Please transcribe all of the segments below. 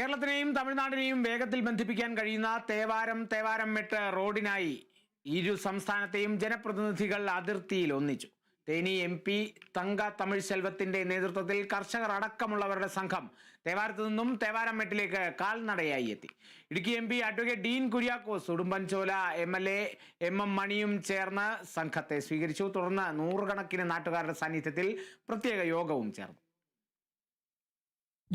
കേരളത്തിനെയും തമിഴ്നാടിനെയും വേഗത്തിൽ ബന്ധിപ്പിക്കാൻ കഴിയുന്ന തേവാരം തേവാരം മെട്ട് റോഡിനായി ഇരു സംസ്ഥാനത്തെയും ജനപ്രതിനിധികൾ അതിർത്തിയിൽ ഒന്നിച്ചു. തേനി എം പി തങ്ക തമിഴ് സെൽവത്തിന്റെ നേതൃത്വത്തിൽ കർഷകർ അടക്കമുള്ളവരുടെ സംഘം തേവാരത്തു നിന്നും തേവാരം മെട്ടിലേക്ക് കാൽനടയായി എത്തി. Idukki M P advocate Dean Kuriakose Udumbanchola M L A M M മണിയും ചേർന്ന് സംഘത്തെ സ്വീകരിച്ചു. തുടർന്ന് നൂറുകണക്കിന് നാട്ടുകാരുടെ സാന്നിധ്യത്തിൽ പ്രത്യേക യോഗവും ചേർന്നു.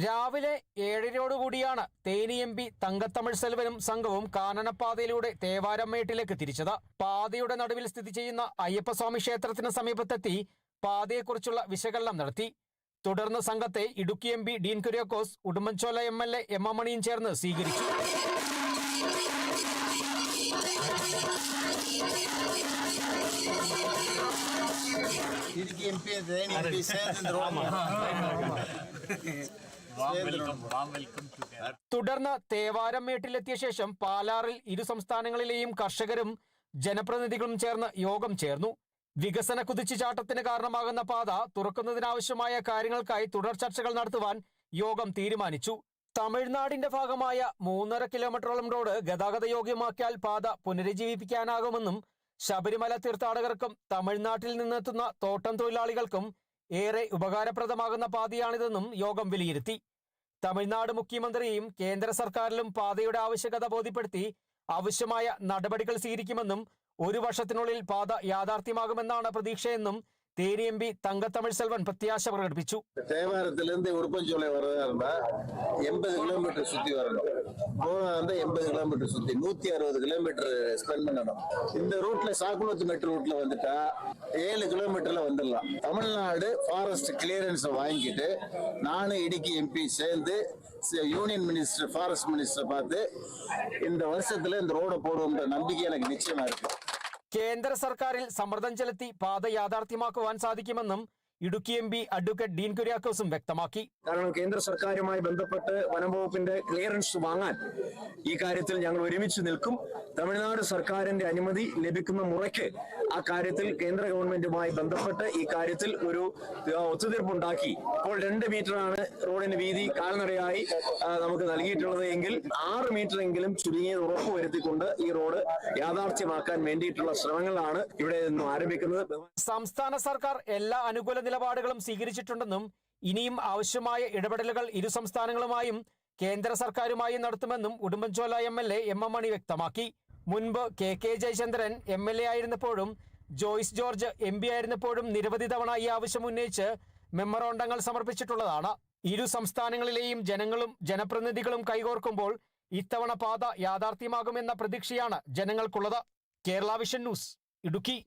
രാവിലെ ഏഴരയോടുകൂടിയാണ് തേനി എം പി തങ്കത്തമിഴ് സെൽവനും സംഘവും കാനനപ്പാതയിലൂടെ തേവാരമ്മേട്ടിലേക്ക് തിരിച്ചത്. പാതയുടെ നടുവിൽ സ്ഥിതി ചെയ്യുന്ന അയ്യപ്പസ്വാമി ക്ഷേത്രത്തിന് സമീപത്തെത്തി പാതയെക്കുറിച്ചുള്ള വിശകലനം നടത്തി. തുടർന്ന് സംഘത്തെ Idukki M P Dean Kuriakose Udumbanchola M L A M M മണിയും ചേർന്ന് സ്വീകരിച്ചു. ഇടുക്കി എം പി തുടർന്ന് തേവാരമ്മേട്ടിലെത്തിയ ശേഷം പാലാറിൽ ഇരു സംസ്ഥാനങ്ങളിലെയും കർഷകരും ജനപ്രതിനിധികളും ചേർന്ന് യോഗം ചേർന്നു. വികസന കുതിച്ചുചാട്ടത്തിന് കാരണമാകുന്ന പാത തുറക്കുന്നതിനാവശ്യമായ കാര്യങ്ങൾക്കായി തുടർ ചർച്ചകൾ നടത്തുവാൻ യോഗം തീരുമാനിച്ചു. തമിഴ്നാടിന്റെ ഭാഗമായ മൂന്നര കിലോമീറ്ററോളം റോഡ് ഗതാഗത യോഗ്യമാക്കിയാൽ പാത പുനരുജ്ജീവിപ്പിക്കാനാകുമെന്നും ശബരിമല തീർത്ഥാടകർക്കും തമിഴ്നാട്ടിൽ നിന്നെത്തുന്ന തോട്ടം തൊഴിലാളികൾക്കും ഏറെ ഉപകാരപ്രദമാകുന്ന പാതയാണിതെന്നും യോഗം വിലയിരുത്തി. തമിഴ്നാട് മുഖ്യമന്ത്രിയും കേന്ദ്ര സർക്കാരിലും പാതയുടെ ആവശ്യകത ബോധ്യപ്പെടുത്തി ആവശ്യമായ നടപടികൾ സ്വീകരിക്കുമെന്നും ഒരു വർഷത്തിനുള്ളിൽ പാത യാഥാർത്ഥ്യമാകുമെന്നാണ് പ്രതീക്ഷയെന്നും തേനി എം പി തങ്കത്തമിഴ് സെൽവൻ പ്രത്യാശ പ്രകടിപ്പിച്ചു தேவாரத்துல இருந்து உடுப்பஞ்சோலை வர்றதா இருந்தா எண்பது கிலோமீட்டர் சுத்தி வரணும் போக வந்து எண்பது கிலோமீட்டர் சுத்தி நூத்தி அறுபது கிலோமீட்டர் ஸ்பெண்ட் பண்ணணும் இந்த ரூட்ல சாக்குளத்து மெட் ரூட்ல வந்துட்டா ஏழு கிலோமீட்டர்ல வந்துடலாம் தமிழ்நாடு ஃபாரஸ்ட் கிளியரன்ஸ் வாங்கிட்டு நானும் இடுக்கி எம்பி சேர்ந்து ச- யூனியன் மினிஸ்டர் ஃபாரஸ்ட் மினிஸ்டர் பார்த்து இந்த வருஷத்துல இந்த ரோட போடுவோம்ன்ற நம்பிக்கை எனக்கு நிச்சயமா இருக்கு കേന്ദ്ര സർക്കാരിൽ സമ്മർദ്ദം ചെലുത്തി പാത യാഥാർത്ഥ്യമാക്കുവാൻ സാധിക്കുമെന്നും Idukki M P advocate Dean കുര്യാക്കോസും വ്യക്തമാക്കി. കാരണം കേന്ദ്ര സർക്കാരുമായി ബന്ധപ്പെട്ട് വനം വകുപ്പിന്റെ ക്ലിയറൻസ് വാങ്ങാൻ ഈ കാര്യത്തിൽ ഞങ്ങൾ ഒരുമിച്ച് നിൽക്കും. തമിഴ്നാട് സർക്കാരിന്റെ അനുമതി ലഭിക്കുന്ന മുറയ്ക്ക് ആ കാര്യത്തിൽ കേന്ദ്ര ഗവൺമെന്റുമായി ബന്ധപ്പെട്ട് ഈ കാര്യത്തിൽ ഒരു ഒത്തുതീർപ്പുണ്ടാക്കി. ഇപ്പോൾ രണ്ട് മീറ്ററാണ് റോഡിന് വീതി കാൽനടയായി നമുക്ക് നൽകിയിട്ടുള്ളത് എങ്കിൽ ആറ് മീറ്റർ എങ്കിലും ചുരുങ്ങിയത് ഉറപ്പുവരുത്തിക്കൊണ്ട് ഈ റോഡ് യാഥാർത്ഥ്യമാക്കാൻ വേണ്ടിയിട്ടുള്ള ശ്രമങ്ങളാണ് ഇവിടെ നിന്നും ആരംഭിക്കുന്നത്. സംസ്ഥാന സർക്കാർ എല്ലാ അനുകൂല നിലപാടുകളും സ്വീകരിച്ചിട്ടുണ്ടെന്നും ഇനിയും ആവശ്യമായ ഇടപെടലുകൾ ഇരു സംസ്ഥാനങ്ങളുമായും കേന്ദ്ര സർക്കാരുമായും നടത്തുമെന്നും Udumbanchola M L A M M Mani വ്യക്തമാക്കി. മുൻപ് K K Jayachandran M L A ആയിരുന്നപ്പോഴും Joyce George M P ആയിരുന്നപ്പോഴും നിരവധി തവണ ഈ ആവശ്യം ഉന്നയിച്ച് മെമ്മറോണ്ടങ്ങൾ സമർപ്പിച്ചിട്ടുള്ളതാണ്. ഇരു സംസ്ഥാനങ്ങളിലെയും ജനങ്ങളും ജനപ്രതിനിധികളും കൈകോർക്കുമ്പോൾ ഇത്തവണ പാത യാഥാർത്ഥ്യമാകുമെന്ന പ്രതീക്ഷയാണ് ജനങ്ങൾക്കുള്ളത്. Kerala vision news Idukki.